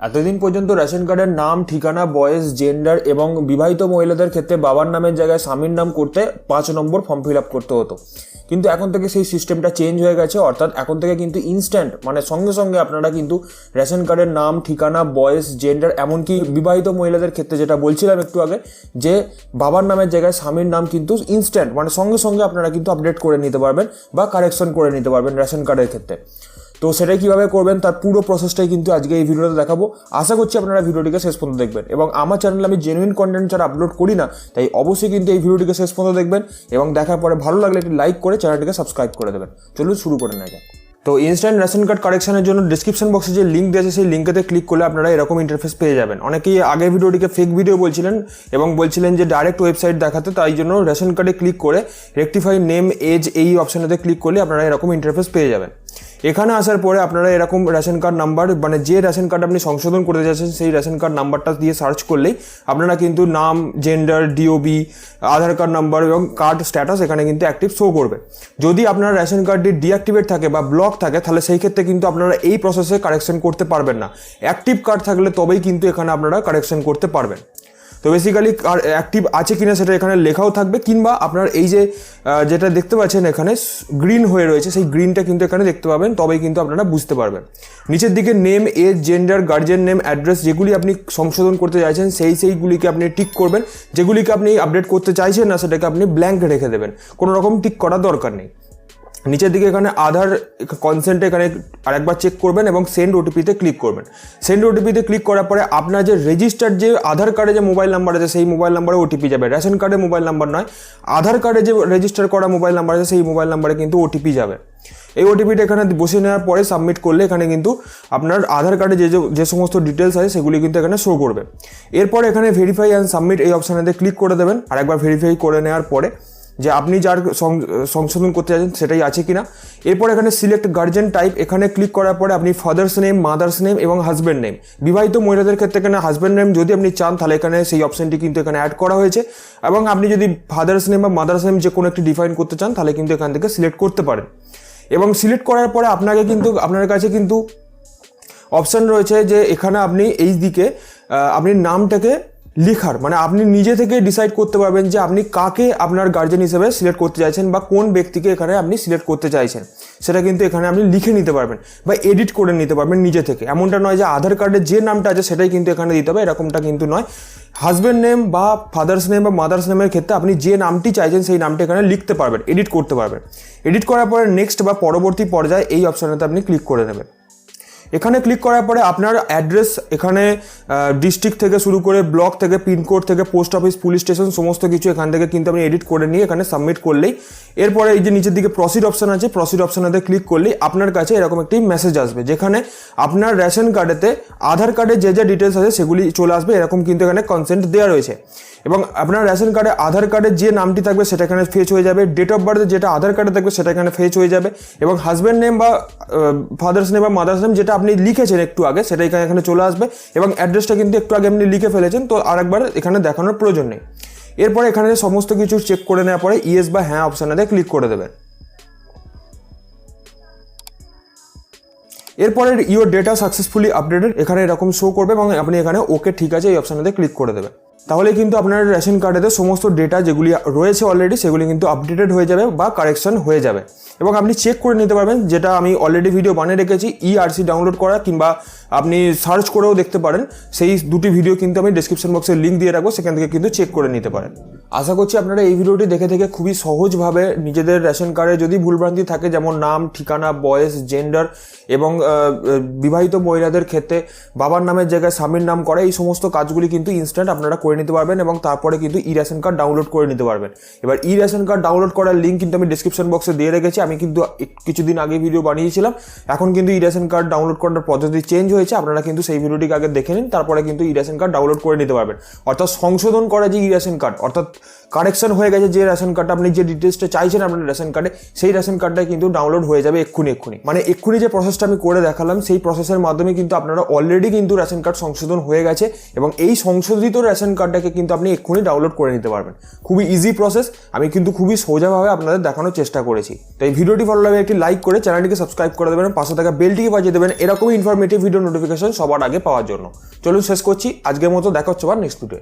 এতদিন পর্যন্ত রেশন কার্ডের নাম, ঠিকানা, বয়স জেন্ডার এবং বিবাহিত মহিলাদের ক্ষেত্রে বাবার নামের জায়গায় স্বামীর নাম করতে পাঁচ নম্বর ফর্ম ফিল আপ করতে হতো। কিন্তু এখন থেকে সেই সিস্টেমটা চেঞ্জ হয়ে গেছে, অর্থাৎ এখন থেকে কিন্তু ইনস্ট্যান্ট মানে সঙ্গে সঙ্গে আপনারা কিন্তু রেশন কার্ডের নাম, ঠিকানা, বয়স জেন্ডার এমনকি বিবাহিত মহিলাদের ক্ষেত্রে যেটা বলছিলাম একটু আগে, যে বাবার নামের জায়গায় স্বামীর নাম কিন্তু ইনস্ট্যান্ট মানে সঙ্গে সঙ্গে আপনারা কিন্তু আপডেট করে নিতে পারবেন বা কারেকশন করে নিতে পারবেন রেশন কার্ডের ক্ষেত্রে। তো সেটাই কীভাবে করবেন তার পুরো প্রসেসটাই কিন্তু আজকে এই ভিডিওতে দেখাবো। আশা করছি আপনারা ভিডিওটিকে শেষ পর্যন্ত দেখবেন এবং আমার চ্যানেলে আমি জেনুইন কন্টেন্ট যারা আপলোড করি না, তাই অবশ্যই কিন্তু এই ভিডিওটিকে শেষ পর্যন্ত দেখবেন এবং দেখার পরে ভালো লাগলে একটি লাইক করে চ্যানেলটিকে সাবস্ক্রাইব করে দেবেন। চলুন শুরু করে নেওয়া যাক। তো ইনস্ট্যান্ট রেশন কার্ড কারেকশনের জন্য ডিসক্রিপশন বক্সে যে লিঙ্ক দিয়েছে সেই লিঙ্কেতে ক্লিক করলে আপনারা এরকম ইন্টারফেস পেয়ে যাবেন। অনেকেই আগের ভিডিওটিকে ফেক ভিডিও বলছিলেন এবং বলছিলেন যে ডাইরেক্ট ওয়েবসাইট দেখাতে, তাই জন্য রেশন কার্ডে ক্লিক করে রেক্টিফাই নেম এজ এই অপশানেতে ক্লিক করলে আপনারা এরকম ইন্টারফেস পেয়ে যাবেন। এখানে আসার পরে আপনারা এরকম রেশন কার্ড নাম্বার মানে যে রেশন কার্ড আপনি সংশোধন করতে যাচ্ছেন সেই রেশন কার্ড নাম্বারটা দিয়ে সার্চ করলেই আপনারা কিন্তু নাম gender DOB Aadhaar card number এবং কার্ড স্ট্যাটাস এখানে কিন্তু অ্যাক্টিভ শো করবে। যদি আপনার রেশন কার্ডটি ডিঅ্যাক্টিভেট থাকে বা ব্লক থাকে, তাহলে সেই ক্ষেত্রে কিন্তু আপনারা এই প্রসেসে কারেকশন করতে পারবেন না। অ্যাক্টিভ কার্ড থাকলে তবেই কিন্তু এখানে আপনারা কারেকশন করতে পারবেন। তো বেসিক্যালি আর অ্যাক্টিভ আছে কিনা সেটা এখানে লেখাও থাকবে, কিংবা আপনার এই যে যেটা দেখতে পাচ্ছেন এখানে গ্রিন হয়ে রয়েছে, সেই গ্রিনটা কিন্তু এখানে দেখতে পাবেন, তবেই কিন্তু আপনারা বুঝতে পারবেন। নিচের দিকে name age gender guardian name address যেগুলি আপনি সংশোধন করতে চাইছেন, সেই সেইগুলিকে আপনি টিক করবেন, যেগুলিকে আপনি আপডেট করতে চাইছেন না, সেটাকে আপনি ব্ল্যাঙ্ক রেখে দেবেন। কোনো রকম টিক করার দরকার নেই। নিচের দিকে এখানে আধার কনসেন্টে এখানে আরেকবার চেক করবেন এবং সেন্ড ওটিপিতে ক্লিক করবেন। সেন্ড ওটিপিতে ক্লিক করার পরে আপনার যে রেজিস্টার্ড যে আধার কার্ডে যে মোবাইল নাম্বার আছে, সেই মোবাইল নাম্বারে ওটিপি যাবে। রেশন কার্ডে মোবাইল নাম্বার নয়, আধার কার্ডে যে রেজিস্টার করা মোবাইল নাম্বার আছে, সেই মোবাইল নাম্বারে কিন্তু ওটিপি যাবে। এই ওটিপিটা এখানে বসে নেওয়ার পরে সাবমিট করলে এখানে কিন্তু আপনার আধার কার্ডে যে, যে- যে সমস্ত ডিটেলস আছে, সেগুলি কিন্তু এখানে শো করবে। এরপর এখানে ভেরিফাই অ্যান্ড সাবমিট এই অপশানেতে ক্লিক করে দেবেন। আর একবার ভেরিফাই করে নেওয়ার পরে যে আপনি যার সংশোধন করতে চাইছেন সেটাই আছে কিনা। এরপর এখানে সিলেক্ট গার্জেন টাইপ এখানে ক্লিক করার পরে আপনি ফাদার্স নেম মাদার্স নেম এবং হাজব্যান্ড নেম বিবাহিত মহিলাদের ক্ষেত্রে এখানে হাজব্যান্ড নেম যদি আপনি চান, তাহলে এখানে সেই অপশনটি কিন্তু এখানে অ্যাড করা হয়েছে। এবং আপনি যদি ফাদার্স নেম বা মাদার্স নেম যে কোনো একটি ডিফাইন করতে চান, তাহলে কিন্তু এখান থেকে সিলেক্ট করতে পারেন। এবং সিলেক্ট করার পরে আপনাকে কিন্তু, আপনার কাছে কিন্তু অপশান রয়েছে যে এখানে আপনি এই দিকে আপনি নামটাকে লিখার মানে আপনি নিজে থেকে ডিসাইড করতে পারবেন যে আপনি কাকে আপনার গার্জেন হিসেবে সিলেক্ট করতে চাইছেন বা কোন ব্যক্তিকে এখানে আপনি সিলেক্ট করতে চাইছেন। সেটা কিন্তু এখানে আপনি লিখে নিতে পারবেন বা এডিট করে নিতে পারবেন নিজে থেকে। এমনটা নয় যে আধার কার্ডে যে নামটা আছে সেটাই কিন্তু এখানে দিতে হবে, এরকমটা কিন্তু নয়। হাজব্যান্ড নেম বা ফাদার্স নেম বা মাদার্স নেমের ক্ষেত্রে আপনি যে নামটি চাইছেন সেই নামটি এখানে লিখতে পারবেন এডিট করতে পারবেন। এডিট করার পরে নেক্সট বা পরবর্তী পর্যায়ে এই অপশানেতে আপনি ক্লিক করে নেবেন। এখানে ক্লিক করার পরে আপনার অ্যাড্রেস এখানে ডিস্ট্রিক্ট থেকে শুরু করে ব্লক থেকে পিনকোড থেকে পোস্ট অফিস পুলিশ স্টেশন সমস্ত কিছু এখান থেকে কিন্তু আপনি এডিট করে নিয়ে এখানে সাবমিট করলেই, এরপরে এই যে নিচের দিকে প্রসিড অপশন আছে প্রসিড অপশানেতে ক্লিক করলেই আপনার কাছে এরকম একটি মেসেজ আসবে, যেখানে আপনার রেশন কার্ডেতে আধার কার্ডে যে যে ডিটেলস আছে সেগুলি চলে আসবে, এরকম কিন্তু এখানে কনসেন্ট দেওয়া রয়েছে। এবং আপনার রেশন কার্ডে আধার কার্ডে যে নামটি থাকবে সেটা এখানে ফেচ হয়ে যাবে ডেট অফ বার্থে যেটা আধার কার্ডে থাকবে সেটা এখানে ফেচ হয়ে যাবে, এবং হাজব্যান্ড নেম বা ফাদার্স নেম বা মাদার্স নেম যেটা আপনি লিখেছেন একটু আগে, সেটা এখানে এখানে চলে আসবে এবং অ্যাড্রেসটা কিন্তু একটু আগে আপনি লিখে ফেলেছেন, তো আরেকবার এখানে দেখানোর প্রয়োজন নেই। এরপরে এখানে সমস্ত কিছু চেক করে নেওয়ার পরে ইয়েস বা হ্যাঁ অপশানেতে ক্লিক করে দেবেন। এরপরে ইউর ডেটা সাকসেসফুলি আপডেটেড এখানে এরকম শো করবে এবং আপনি এখানে ওকে ঠিক আছে, এই অপশানেতে ক্লিক করে দেবেন তাহলে কিন্তু আপনার রেশন কার্ডেতে সমস্ত ডেটা যেগুলি রয়েছে অলরেডি সেগুলি কিন্তু আপডেটেড হয়ে যাবে বা কারেকশন হয়ে যাবে। এবং আপনি চেক করে নিতে পারবেন, যেটা আমি অলরেডি ভিডিও বানিয়ে রেখেছি ইআরসি ডাউনলোড করা, কিংবা আপনি সার্চ করেও দেখতে পারেন। সেই দুটি ভিডিও কিন্তু আমি ডিসক্রিপশন বক্সে লিঙ্ক দিয়ে রাখব, সেখান থেকে কিন্তু চেক করে নিতে পারেন। আশা করছি আপনারা এই ভিডিওটি দেখে থেকে খুবই সহজভাবে নিজেদের রেশন কার্ডে যদি ভুলভ্রান্তি থাকে, যেমন নাম, ঠিকানা, বয়স জেন্ডার এবং বিবাহিত মহিলাদের ক্ষেত্রে বাবার নামের জায়গায় স্বামীর নাম করা, এই সমস্ত কাজগুলি কিন্তু ইনস্ট্যান্ট আপনারা করে নিতে পারবেন এবং তারপরে কিন্তু ই রেশন কার্ড ডাউনলোড করে নিতে পারবেন। এবার ই রেশন কার্ড ডাউনলোড করার লিঙ্ক কিন্তু আমি ডিসক্রিপশন বক্সে দিয়ে রেখেছি। আমি কিন্তু কিছুদিন আগে ভিডিও বানিয়েছিলাম। এখন কিন্তু ই রেশন কার্ড ডাউনলোড করার পদ্ধতি চেঞ্জ হয়েছে। আপনারা কিন্তু সেই ভিডিওটিকে আগে দেখে নিন, তারপরে কিন্তু ই রেশন কার্ড ডাউনলোড করে নিতে পারবেন। অর্থাৎ সংশোধন করা যে ই রেশন কার্ড অর্থাৎ কারেকশন হয়ে গেছে যে রেশন কার্ডটা আপনি যে ডিটেলসটা চাইছেন আপনার রেশন কার্ডে, সেই রেশন কার্ডটা কিন্তু ডাউনলোড হয়ে যাবে এক্ষুনি এক্ষুনি। মানে এক্ষুনি যে প্রসেসটা আমি করে দেখালাম, সেই প্রসেসের মাধ্যমে কিন্তু আপনারা অলরেডি কিন্তু রেশন কার্ড সংশোধন হয়ে গেছে এবং এই সংশোধিত রেশন কার্ডটাকে কিন্তু আপনি এক্ষুনি ডাউনলোড করে নিতে পারবেন। খুবই ইজি প্রসেস আমি কিন্তু খুবই সোজাভাবে আপনাদের দেখানোর চেষ্টা করেছি। তাই ভিডিওটি ভালো লাগলে একটি লাইক করে চ্যানেলটিকে সাবস্ক্রাইব করে দেবেন পাশে থাকা বেলটিকে বাজিয়ে দেবেন। এরকমই ইনফরমেটিভ ভিডিও নোটিফিকেশন সবার আগে পাওয়ার জন্য। চলুন শেষ করছি, আজকের মতো দেখা হচ্ছে আবার নেক্সট ভিডিও